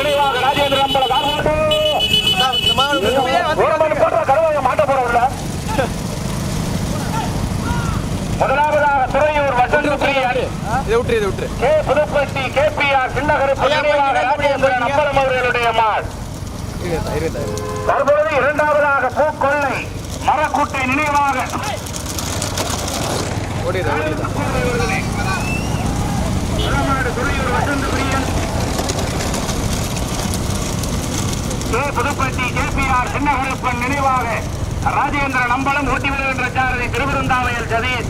நினைவாக ராஜேந்திர அம்பல முதலாவதாக Thuraiyur Vasantha Priyan K Pudupatti K P R Chinnakaruppu நினைவாக ராஜேந்திரன் அம்பலம் அவர்களுடைய மாள். இரண்டாவதாக பூக்கொள்ளை மரக்கூட்டை நினைவாக. Pudupatti K P R Chinnakaruppan நினைவாக ராஜேந்திர நம்பலம் ஓட்டி வருகின்ற சாரதி திருவிருந்தாவையல் சதீஷ்.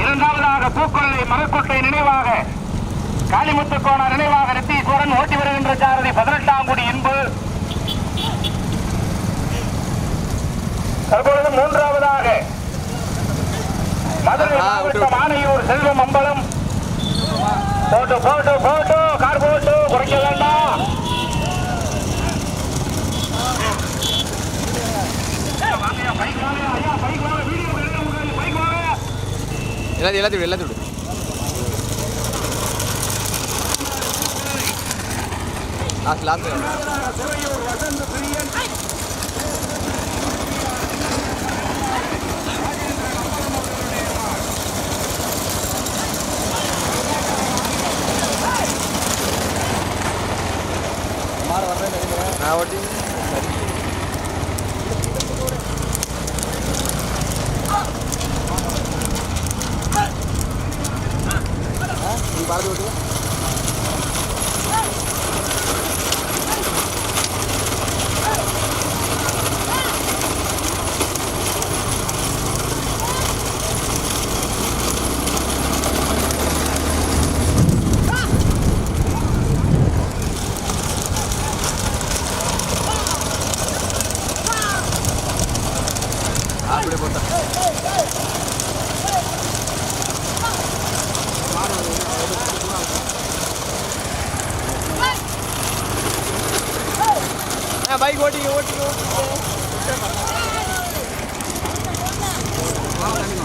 இரண்டாவதாக பூக்கொள்ளை மரக்கொட்டை நினைவாக காளிமுத்து கோண நினைவாக நித்தீஸ்வரன் ஓட்டி வருகின்ற சாரதி பதினெட்டாம் குடி இன்பு. தற்பொழுது மூன்றாவதாக மதுரை மாவட்டம் ஆனையூர் செல்வம் அம்பலம். போட்டு போட்டு போட்டு போட்டு. எல்லாத்தையும் எல்லாத்தையும் எல்லாத்தையும் விடு. லாஸ்ட் லாஸ்ட் நான் ஓட்டி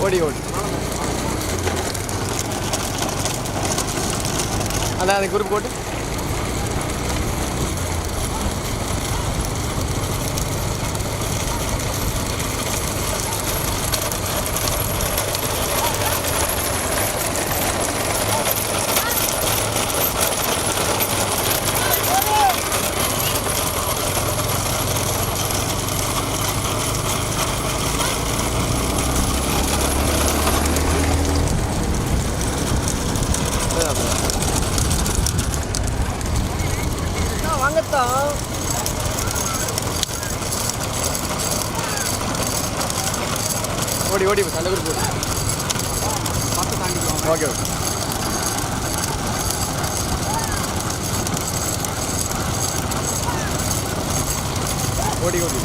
ஓடி ஓடி அதான் அந்த குரூப் போட்டு வாங்கத்தான் ஓடி ஓடி நல்ல குரூப் ஓடி ஓகே ஓகே ஓடி ஓடி.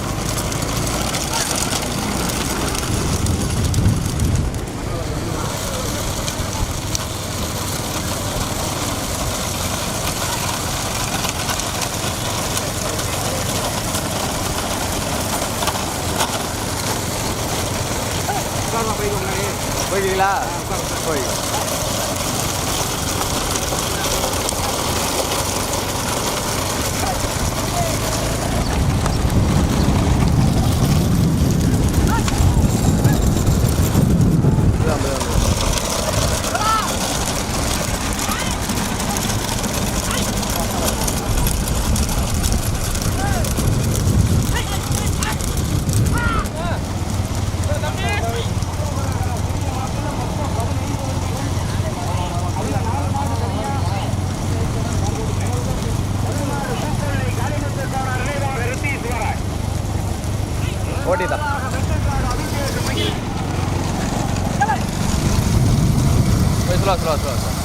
போய்க்கிறீங்களா? போய் போய் ஸ்லோ ஸ்லோ ஸ்லோ நான்காவதாக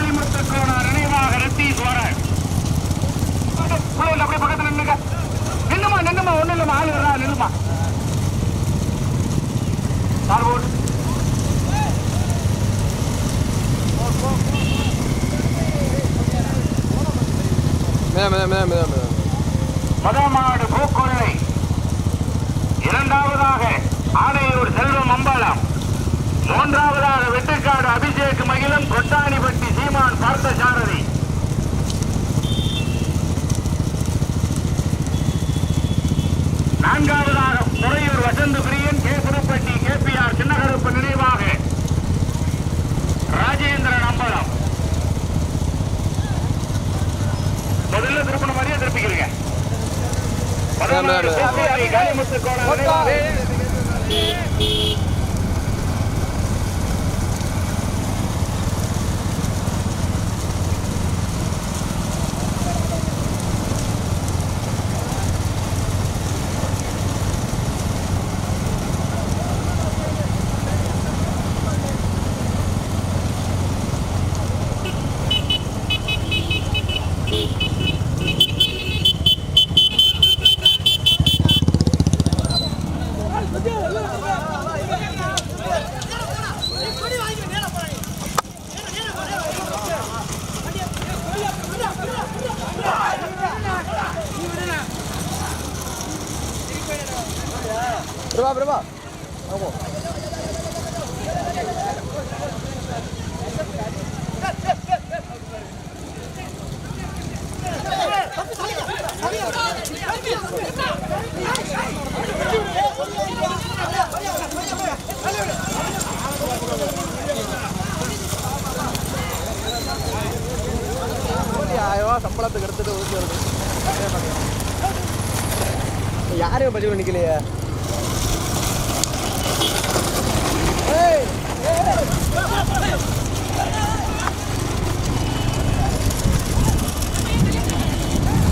காளிமுத்து சோனார் மதமாடு பூக்கொள்ளை. இரண்டாவதாக ஆணையூர் செல்வம் அம்பலம். மூன்றாவதாக வெட்டுக்காடு அபிஷேக் மகிழம் கொட்டாணிப்பட்டி சீமான் பார்த்தசாரதி. நான்காவதாக முறையூர் வசந்த பிரியன் கே. புதுப்பட்டி கேபிஆர் சின்னகருப்பு நினைவாக ராஜேந்திரன் அம்பலம். முதல்ல திருப்பணம் மாதிரியே திருப்பிக்கிறீங்க. பதினாறு காளிமுத்து கோணம் பிரபா பிரபா. ஆமாம் சம்பளத்துக்கு எடுத்துட்டு ஊற்றி வருது. யாரையும் பதிவு நிற்கலையே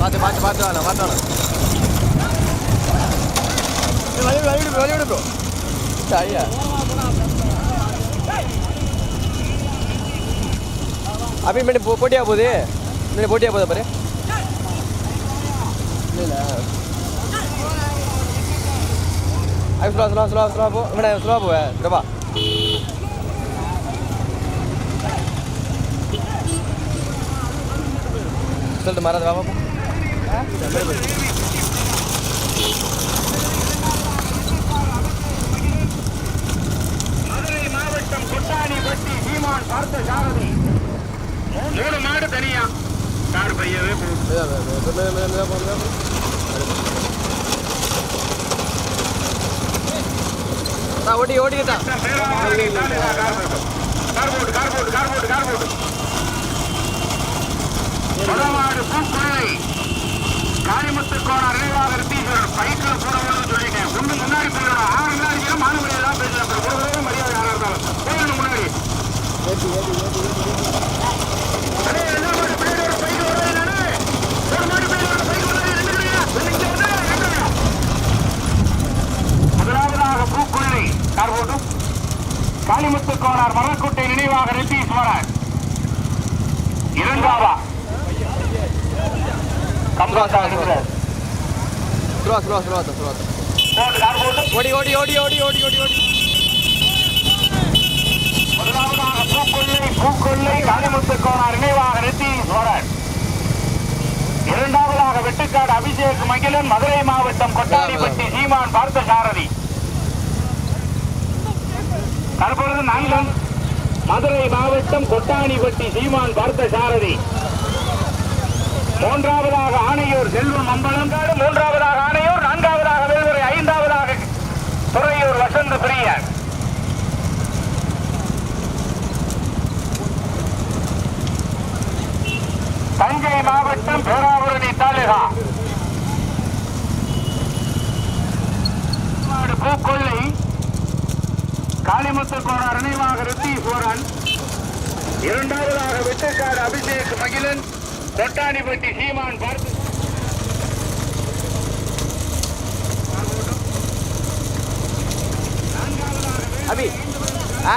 பார்த்து பார்த்து பார்த்து வாங்க பார்த்து வாங்க வழிவிடு வழிவிடு வழிவிடு ப்ரோ ஐயா. அப்படி போ போட்டியா போகுது? முன்னாடி போட்டியா போகுது பாரு? இல்லை அது ஸ்லோ ஸ்லோ ஸ்லோ ஸ்லோ போ இவனை ஸ்லோ போவேன் பிரபா சொல்லிட்டு மறந்து வாமா போ மதுரை மாவட்டம் கொட்டாணிப்பட்டி சீமான் பார்த்த சாரதி மூணு மாடு தனியா கார் பையவே போகும் மெதா மெதா மெதா மெதா மெதா போ மெதா போ நான் ஓட்டி ஓட்டிக்கிட்டான் கார் போட்டு கார் போட்டு கார் போட்டு கார் போட்டு முதமாடு பூக்குழை காளிமுத்து கோணம் நினைவாக ரித்தீஸ்வரர் பைக்கில் போனவங்க சொல்லிட்டேன். ஒண்ணு முன்னாடி போயிடணும் ஆறு முன்னாடி மாணவர்கள் எல்லாம் பேசலாம். மரியாதை யாரா இருந்தாலும். போயிடணும் முன்னாடி. ரித்தீஸ்வரர் இரண்டாவா கார் போட்டு. ஓடி ஓடி ஓடி ஓடி ஓடி ஓடி ஓடி. பூக்கொள்ளை பூக்கொள்ளை காளிமுத்து கோனார் நினைவாக ரித்தீஸ்வரர் இரண்டாவதாக வெட்டுக்காடு அபிஷேக் மகிழன் மதுரை மாவட்டம் கொட்டாடிப்பட்டி சீமான் பார்த்த சாரதி. தற்பொழுது நான்காம் மதுரை மாவட்டம் கொட்டாணிப்பட்டி சீமான் பார்த்த சாரதி மூன்றாவதாக ஆணையூர் செல்வம் அம்பலங்காடு மூன்றாவதாக ஆணையூர் நான்காவதாக வேல்முறை ஐந்தாவதாக துறையூர் வசந்த பிரியன் தஞ்சை மாவட்டம் பேராவூரணி தாலுகா தமிழ்நாடு பூக்கொள்ளை காளிமுத்து கோணார் நினைவாக ரித்தீஸ்வரன் இரண்டாவதாக வெட்டுக்காடு அபிஷேக் மகிழன் கொட்டாணிப்பட்டி சீமான் பார்த்து அபி ஆ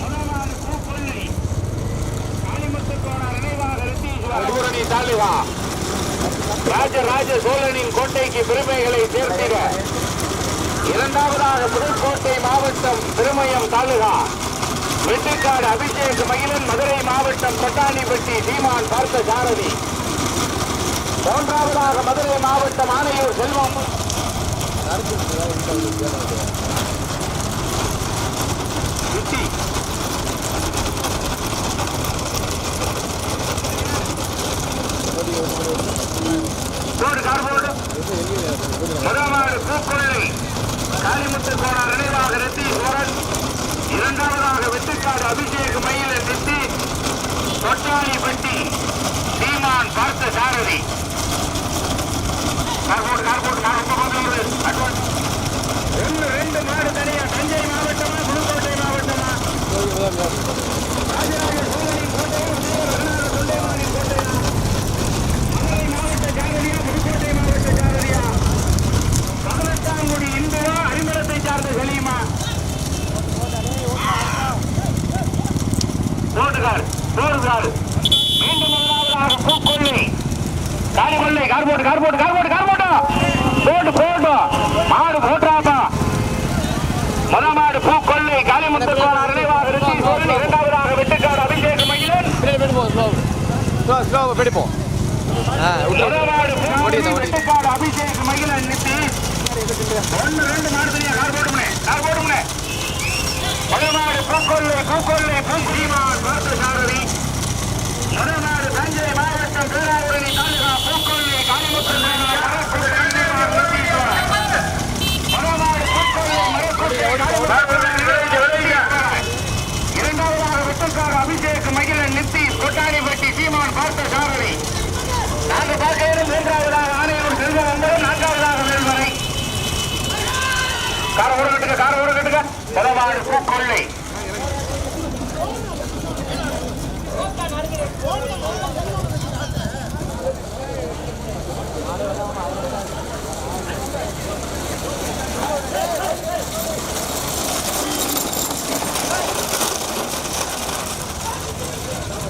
முதலாவது பூக்கொள்ளை காளிமுத்து கோணார் நினைவாக ரித்தீஸ்வரன் பூரணி தாலுகா ராஜராஜ சோழனின் கோட்டைக்கு பெருமைகளை சேர்த்திட. இரண்டாவதாக புதுக்கோட்டை மாவட்டம் திருமயம் தாலுகா. வெட்டிக்காடு அபிஷேக் மகிழன் மதுரை மாவட்டம் கொட்டாணிப்பட்டி சீமான் பார்த்த சாரதி மூன்றாவதாக மதுரை மாவட்டம் ஆணையூர் செல்வம். காளிமுத்து கோணார் நினைவாக ரெத்தி சோழன் இரண்டாவதாக வெட்டுக்காடு அபிஷேக் மயில தொட்டாளி தொட்டாணிப்பட்டி சீமான் பார்த்த சாரதி. கார் போட்டு கார் போட்டு கார் போட்டு கார் போட்டு. போட்டு போட்டு. மாடு போட்டாப்பா முத மாடு பூக்கொள்ளை காளிமுத்து கோளார் நினைவாக இரண்டாவதாக வெட்டுக்காடு அபிஷேக மகிழன் பின்னாடி போயிட்டு போ மகிழன் ஒன்று ரெண்டு மாடு கார் கார் பூக்கொள்ளை பூக்கொள்ளை சாரதி தஞ்சை மாவட்டம் தாலுகா பூக்கொள்ளை காளிமுத்து முதலாடு பூக்கொள்ளை மரக்குட்டை இரண்டாவதாக வெட்டுக்கார அபிஷேக் மகிழன் நித்தீஷ் கொட்டாணிப்பட்டி சீமான் பார்த்த சாரதி. நான்கு பார்க்கையிலும் மூன்றாவதாக ஆணையம் செல்வந்தரும் நான்காவதாக வேல்வரை கார ஊற கட்டுங்க கார ஊற கட்டுங்க. முதலாடு பூக்கொள்ளை.